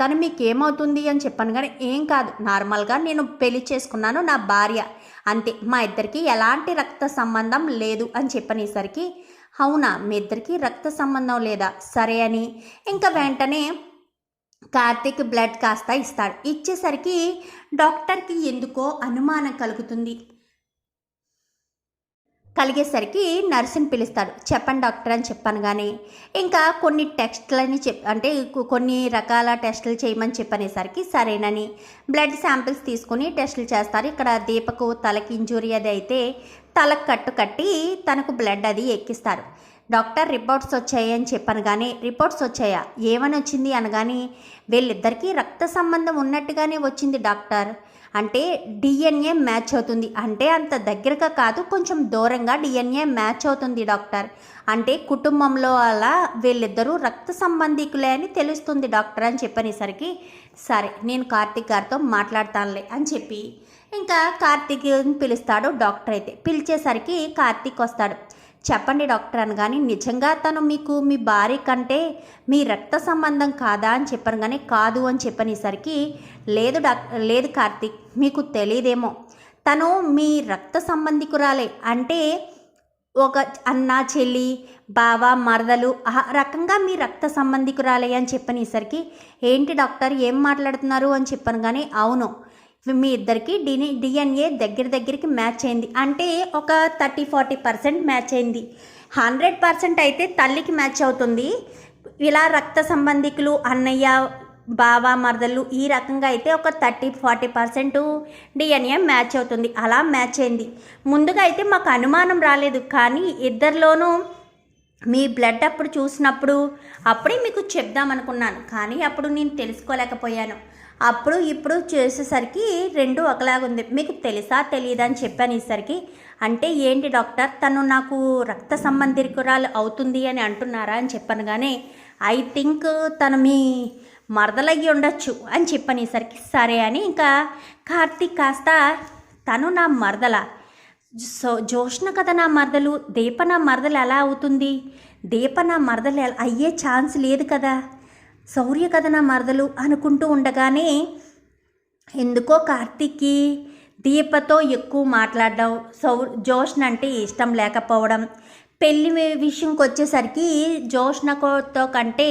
తను మీకు ఏమవుతుంది అని చెప్పాను కానీ ఏం కాదు. నార్మల్గా నేను పెళ్ళి చేసుకున్నాను నా భార్య. అంతే మా ఇద్దరికి ఎలాంటి రక్త సంబంధం లేదు అని చెప్పనేసరికి అవునా మీ ఇద్దరికి రక్త సంబంధం లేదా? సరే అని. ఇంకా వెంటనే కార్తీక్ బ్లడ్ కాస్త ఇస్తాడు. ఇచ్చేసరికి డాక్టర్కి ఎందుకో అనుమానం కలుగుతుంది. కలిగేసరికి నర్సుని పిలుస్తాడు. చెప్పండి డాక్టర్ అని చెప్పాను కానీ ఇంకా కొన్ని టెస్ట్లని చెప్ అంటే కొన్ని రకాల టెస్టులు చేయమని చెప్పనేసరికి సరేనని బ్లడ్ శాంపిల్స్ తీసుకుని టెస్టులు చేస్తారు. ఇక్కడ దీపకు తలకి ఇంజురీ అది అయితే తలకు కట్టు కట్టి తనకు బ్లడ్ అది ఎక్కిస్తారు. డాక్టర్ రిపోర్ట్స్ వచ్చాయి అని చెప్పాను కానీ రిపోర్ట్స్ వచ్చాయా? ఏమని వచ్చింది? అనగాని వీళ్ళిద్దరికీ రక్త సంబంధం ఉన్నట్టుగానే వచ్చింది డాక్టర్. అంటే డిఎన్ఏ మ్యాచ్ అవుతుంది. అంటే అంత దగ్గరగా కాదు కొంచెం దూరంగా డిఎన్ఏ మ్యాచ్ అవుతుంది డాక్టర్. అంటే కుటుంబంలో అలా వీళ్ళిద్దరూ రక్త సంబంధికులే అని తెలుస్తుంది డాక్టర్ అని చెప్పనేసరికి సరే నేను కార్తీక్ గారితో మాట్లాడతానులే అని చెప్పి ఇంకా కార్తీక్ పిలుస్తాడు డాక్టర్ అయితే. పిలిచేసరికి కార్తీక్ వస్తాడు. చెప్పండి డాక్టర్ అనగాని నిజంగా తను మీకు మీ భార్య కంటే మీ రక్త సంబంధం కాదా అని చెప్పాను కానీ కాదు అని చెప్పనేసరికి లేదు డాక్ లేదు కార్తీక్ మీకు తెలియదేమో తను మీ రక్త సంబంధికురాలే అంటే ఒక అన్న చెల్లి బావ మరదలు ఆ రకంగా మీ రక్త సంబంధికురాలే అని చెప్పనేసరికి ఏంటి డాక్టర్ ఏం మాట్లాడుతున్నారు అని చెప్పాను కానీ అవును. మీ ఇద్దరికి డిని డిఎన్ఏ దగ్గర దగ్గరికి మ్యాచ్ అయింది. అంటే ఒక థర్టీ ఫార్టీ పర్సెంట్ మ్యాచ్ అయింది. హండ్రెడ్ పర్సెంట్ అయితే తల్లికి మ్యాచ్ అవుతుంది. ఇలా రక్త సంబంధికులు అన్నయ్య బావ మరదలు ఈ రకంగా అయితే ఒక thirty forty percent DNA match అవుతుంది. అలా మ్యాచ్ అయింది. ముందుగా అయితే మాకు అనుమానం రాలేదు. కానీ ఇద్దరిలోనూ మీ బ్లడ్ అప్పుడు చూసినప్పుడు అప్పుడే మీకు చెప్దామనుకున్నాను కానీ అప్పుడు నేను తెలుసుకోలేకపోయాను. అప్పుడు ఇప్పుడు చేసేసరికి రెండు ఒకలాగా ఉంది మీకు తెలుసా తెలియదా అని చెప్పాను ఈసరికి. అంటే ఏంటి డాక్టర్ తను నాకు రక్త సంబంధికురాలు అవుతుంది అని అంటున్నారా అని చెప్పాను కానీ ఐ థింక్ తను మీ మరదలయ్యి ఉండొచ్చు అని చెప్పాను ఈసరికి. సరే అని ఇంకా కార్తీక్ కాస్త తను నా మరదల. సో జోష్ణ కదా నా మరదలు దీప నా మరదలు ఎలా అవుతుంది? దీప నా మరదలు ఎలా- అయ్యే ఛాన్స్ లేదు కదా. శౌర్య నా మరదలు అనుకుంటూ ఉండగానే ఎందుకో కార్తీక్కి దీపతో ఎక్కువ మాట్లాడడం సౌ జోష్న అంటే ఇష్టం లేకపోవడం. పెళ్ళి విషయంకి వచ్చేసరికి జోష్నతో కంటే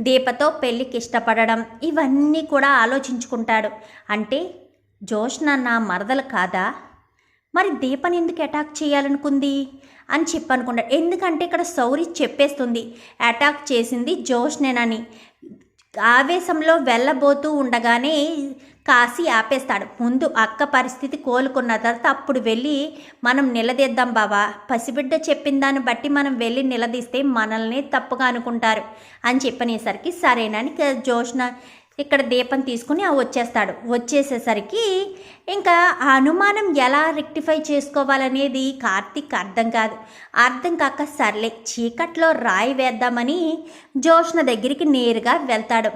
దీపతో పెళ్ళికి ఇష్టపడడం. ఇవన్నీ కూడా ఆలోచించుకుంటాడు. అంటే జోష్న నా మరదలు కాదా? మరి దీపని ఎందుకు అటాక్ చేయాలనుకుంది? అని చెప్పనుకున్నాడు. ఎందుకంటే ఇక్కడ సౌరి చెప్పేస్తుంది అటాక్ చేసింది జోష్నేనని ఆవేశంలో వెళ్ళబోతూ ఉండగానే కాసి ఆపేస్తాడు. ముందు అక్క పరిస్థితి కోలుకున్న తర్వాత అప్పుడు వెళ్ళి మనం నిలదీద్దాం బావా. పసిబిడ్డ చెప్పిన దాన్ని బట్టి మనం వెళ్ళి నిలదీస్తే మనల్ని తప్పుగా అనుకుంటారు అని చెప్పనేసరికి సరేనని జోష్న ఇక్కడ దీపం తీసుకుని వచ్చేస్తాడు. వచ్చేసేసరికి ఇంకా ఆ అనుమానం ఎలా రెక్టిఫై చేసుకోవాలనేది కార్తీక్ అర్థం కాదు. అర్థం కాక సర్లే చీకట్లో రాయి వేద్దామని జోష్న దగ్గరికి నేరుగా వెళ్తాడు.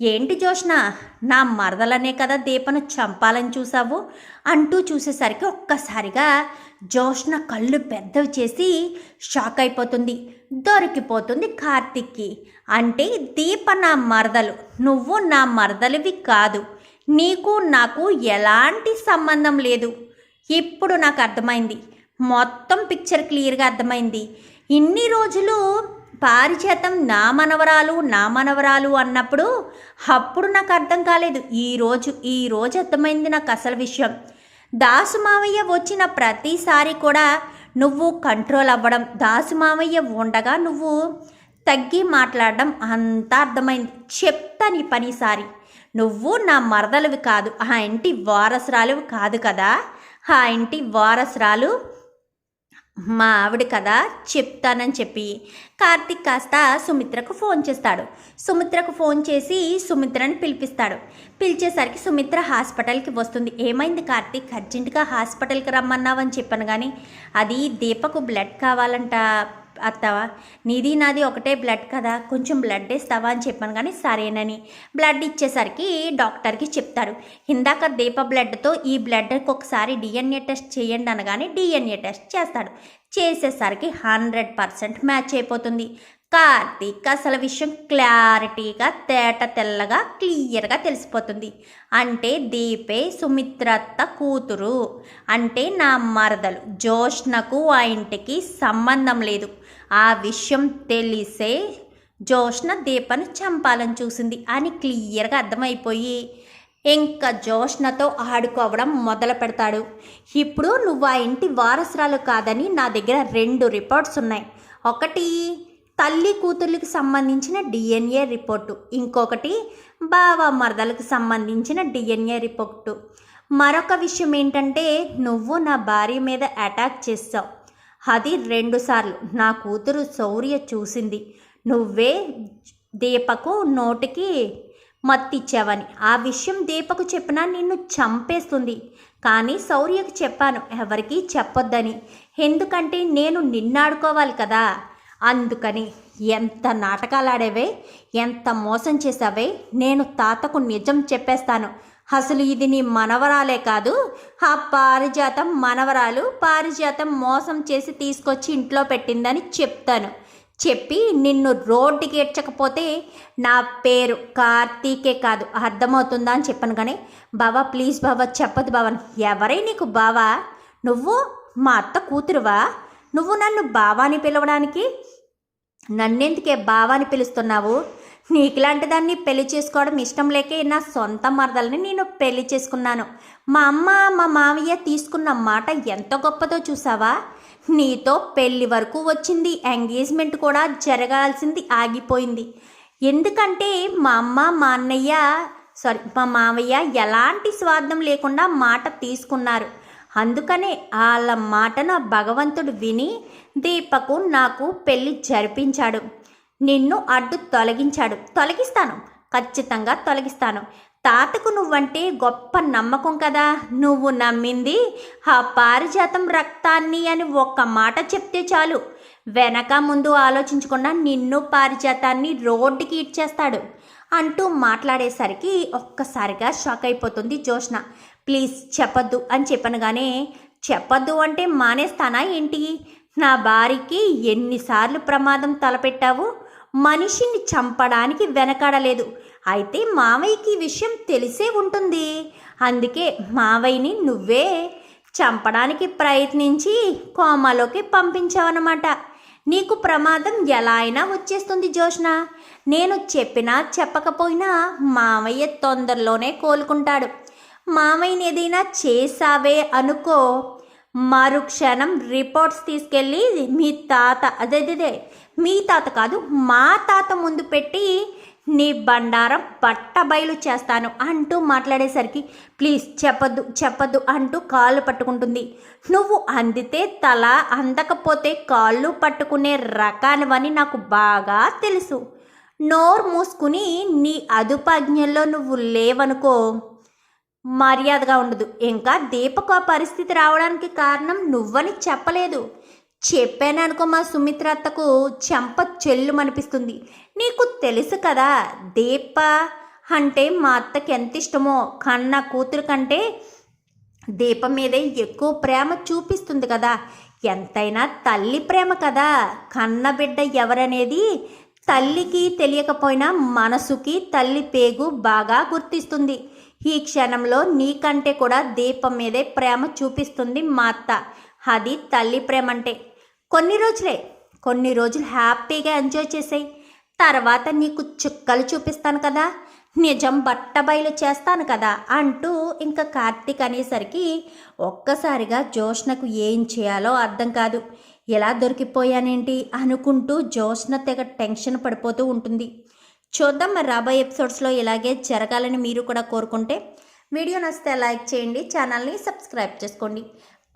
ఏంటి జోష్న నా మరదలనే కదా దీపను చంపాలని చూసావు అంటూ చూసేసరికి ఒక్కసారిగా జోష్న కళ్ళు పెద్దవి చేసి షాక్ అయిపోతుంది. దొరికిపోతుంది కార్తిక్కి. అంటే దీప నా మరదలు. నువ్వు నా మరదలివి కాదు. నీకు నాకు ఎలాంటి సంబంధం లేదు. ఇప్పుడు నాకు అర్థమైంది. మొత్తం పిక్చర్ క్లియర్గా అర్థమైంది. ఇన్ని రోజులు పారిచేతం నా మనవరాలు నా మనవరాలు అన్నప్పుడు అప్పుడు నాకు అర్థం కాలేదు. ఈరోజు ఈ రోజు అర్థమైంది నాకు అసలు విషయం. దాసు మావయ్య వచ్చిన ప్రతిసారి కూడా నువ్వు కంట్రోల్ అవ్వడం దాసు మావయ్య ఉండగా నువ్వు తగ్గి మాట్లాడడం అంతా అర్థమైంది. చెప్తా నీ పనిసారి నువ్వు నా మరదలవి కాదు ఆ ఇంటి వారసురాలివి కాదు కదా. ఆ ఇంటి వారసురాలు మా ఆవిడ కదా చెప్తానని చెప్పి కార్తిక్ కాస్త సుమిత్రకు ఫోన్ చేస్తాడు. సుమిత్రకు ఫోన్ చేసి సుమిత్రని పిలిపిస్తాడు. పిలిచేసరికి సుమిత్ర హాస్పిటల్కి వస్తుంది. ఏమైంది కార్తిక్? అర్జెంటుగా హాస్పిటల్కి రమ్మన్నావని చెప్పాను కానీ అది దీపకు బ్లడ్ కావాలంట. అత్తవా? నీది నాది ఒకటే బ్లడ్ కదా కొంచెం బ్లడ్ ఇస్తావా అని చెప్పాను కానీ సరేనని. బ్లడ్ ఇచ్చేసరికి డాక్టర్కి చెప్తారు. ఇందాక దీప బ్లడ్తో ఈ బ్లడ్కి ఒకసారి డిఎన్ఏ టెస్ట్ చేయండి అనగానే డిఎన్ఏ టెస్ట్ చేస్తాడు. చేసేసరికి హండ్రెడ్ పర్సెంట్ మ్యాచ్ అయిపోతుంది. కార్తీక్ అసలు విషయం క్లారిటీగా తేట తెల్లగా క్లియర్గా తెలిసిపోతుంది. అంటే దీపే సుమిత్రత్త కూతురు. అంటే నా మరదలు జోష్నకు ఆ ఇంటికి సంబంధం లేదు. ఆ విషయం తెలిసే జోష్న దీపను చంపాలని చూసింది అని క్లియర్గా అర్థమైపోయి ఇంకా జోష్నతో ఆడుకోవడం మొదలు పెడతాడు. ఇప్పుడు నువ్వు ఆ ఇంటి వారసురాలు కాదని నా దగ్గర రెండు రిపోర్ట్స్ ఉన్నాయి. ఒకటి తల్లి కూతుర్లకు సంబంధించిన డిఎన్ఏ రిపోర్టు. ఇంకొకటి బావ మరదలకు సంబంధించిన డిఎన్ఏ రిపోర్టు. మరొక విషయం ఏంటంటే నువ్వు నా భార్య మీద అటాక్ చేస్తావు. అది రెండుసార్లు. నా కూతురు శౌర్య చూసింది. నువ్వే దీపకు నోటికి మత్తిచ్చావని. ఆ విషయం దీపకు చెప్పినా నిన్ను చంపేస్తుంది. కానీ శౌర్యకు చెప్పాను ఎవరికీ చెప్పొద్దని. ఎందుకంటే నేను నిన్నాడుకోవాలి కదా. అందుకని ఎంత నాటకాలాడేవే ఎంత మోసం చేసావే నేను తాతకు నిజం చెప్పేస్తాను. అసలు ఇది నీ మనవరాలే కాదు. ఆ పారిజాతం మనవరాలు పారిజాతం మోసం చేసి తీసుకొచ్చి ఇంట్లో పెట్టిందని చెప్తాను. చెప్పి నిన్ను రోడ్డుకి ఏడ్చకపోతే నా పేరు కార్తీకే కాదు. అర్థమవుతుందా అని చెప్పాను కానీ బావా ప్లీజ్ బావా చెప్పదు బావన్ ఎవరై నీకు బావా? నువ్వు మా అత్త కూతురువా? నువ్వు నన్ను బావాని పిలవడానికి? నన్నెందుకే బావాని పిలుస్తున్నావు? నీకులాంటి దాన్ని పెళ్ళి చేసుకోవడం ఇష్టం లేకే నా సొంత మరదల్ని నేను పెళ్ళి చేసుకున్నాను. మా అమ్మ మా మామయ్య తీసుకున్న మాట ఎంత గొప్పదో చూసావా? నీతో పెళ్ళి వరకు వచ్చింది ఎంగేజ్మెంట్ కూడా జరగాల్సింది ఆగిపోయింది. ఎందుకంటే మా అమ్మ మా అన్నయ్య సారీ మా మామయ్య ఎలాంటి స్వార్థం లేకుండా మాట తీసుకున్నారు. అందుకనే వాళ్ళ మాటన భగవంతుడు విని దీపకు నాకు పెళ్ళి జరిపించాడు. నిన్ను అడ్డు తొలగించాడు. తొలగిస్తాను. ఖచ్చితంగా తొలగిస్తాను. తాతకు నువ్వంటే గొప్ప నమ్మకం కదా. నువ్వు నమ్మింది ఆ పారిజాతం రక్తాన్ని అని ఒక్క మాట చెప్తే చాలు. వెనక ముందు ఆలోచించకుండా నిన్ను పారిజాతాన్ని రోడ్డుకి ఇచ్చేస్తాడు అంటూ మాట్లాడేసరికి ఒక్కసారిగా షాక్ అయిపోతుంది జోష్న ప్లీజ్ చెప్పొద్దు అని చెప్పనుగానే చెప్పొద్దు అంటే మానేస్తానా ఏంటి? నా భార్యకి ఎన్నిసార్లు ప్రమాదం తలపెట్టావు? మనిషిని చంపడానికి వెనకాడలేదు. అయితే మావయ్యకి ఈ విషయం తెలిసే ఉంటుంది. అందుకే మావయ్యని నువ్వే చంపడానికి ప్రయత్నించి కోమాలోకి పంపించావన్నమాట. నీకు ప్రమాదం ఎలా అయినా వచ్చేస్తుంది జోష్న నేను చెప్పినా చెప్పకపోయినా మావయ్య తొందరలోనే కోలుకుంటాడు. మావయ్యని ఏదైనా చేసావే అనుకో. మరుక్షణం రిపోర్ట్స్ తీసుకెళ్ళి మీ తాత అదే అదే మీ తాత కాదు మా తాత ముందు పెట్టి నీ బండారం బట్ట బయలు చేస్తాను అంటూ మాట్లాడేసరికి ప్లీజ్ చెప్పద్దు చెప్పద్దు అంటూ కాళ్ళు పట్టుకుంటుంది. నువ్వు అందితే తల అందకపోతే కాళ్ళు పట్టుకునే రకానివని నాకు బాగా తెలుసు. నోరు మూసుకుని నీ అదుపాజ్ఞల్లో నువ్వు లేవనుకో మర్యాదగా ఉండదు. ఇంకా దీపకు ఆ పరిస్థితి రావడానికి కారణం నువ్వని చెప్పలేదు. చెప్పాను అనుకో మా సుమిత్ర అత్తకు చెంప చెల్లుమనిపిస్తుంది. నీకు తెలుసు కదా దీప అంటే మా అత్తకి ఎంత ఇష్టమో కన్న కూతురు కంటే దీపం మీదే ఎక్కువ ప్రేమ చూపిస్తుంది కదా. ఎంతైనా తల్లి ప్రేమ కదా. కన్న బిడ్డ ఎవరనేది తల్లికి తెలియకపోయినా మనసుకి తల్లి పేగు బాగా గుర్తిస్తుంది. ఈ క్షణంలో నీకంటే కూడా దీపం మీదే ప్రేమ చూపిస్తుంది మా అత్త. అది తల్లి ప్రేమ అంటే కొన్ని రోజులే కొన్ని రోజులు హ్యాపీగా ఎంజాయ్ చేసాయి. తర్వాత నీకు చుక్కలు చూపిస్తాను కదా నిజం బట్టబయలు చేస్తాను కదా అంటూ ఇంకా కార్తీక్ అనేసరికి ఒక్కసారిగా జోష్నకు ఏం చేయాలో అర్థం కాదు. ఎలా దొరికిపోయానేంటి అనుకుంటూ జోష్న తెగ టెన్షన్ పడిపోతూ ఉంటుంది. చూద్దాం మరి రాబోయే ఎపిసోడ్స్లో ఇలాగే జరగాలని మీరు కూడా కోరుకుంటే వీడియో నచ్చితే లైక్ చేయండి ఛానల్ని సబ్స్క్రైబ్ చేసుకోండి.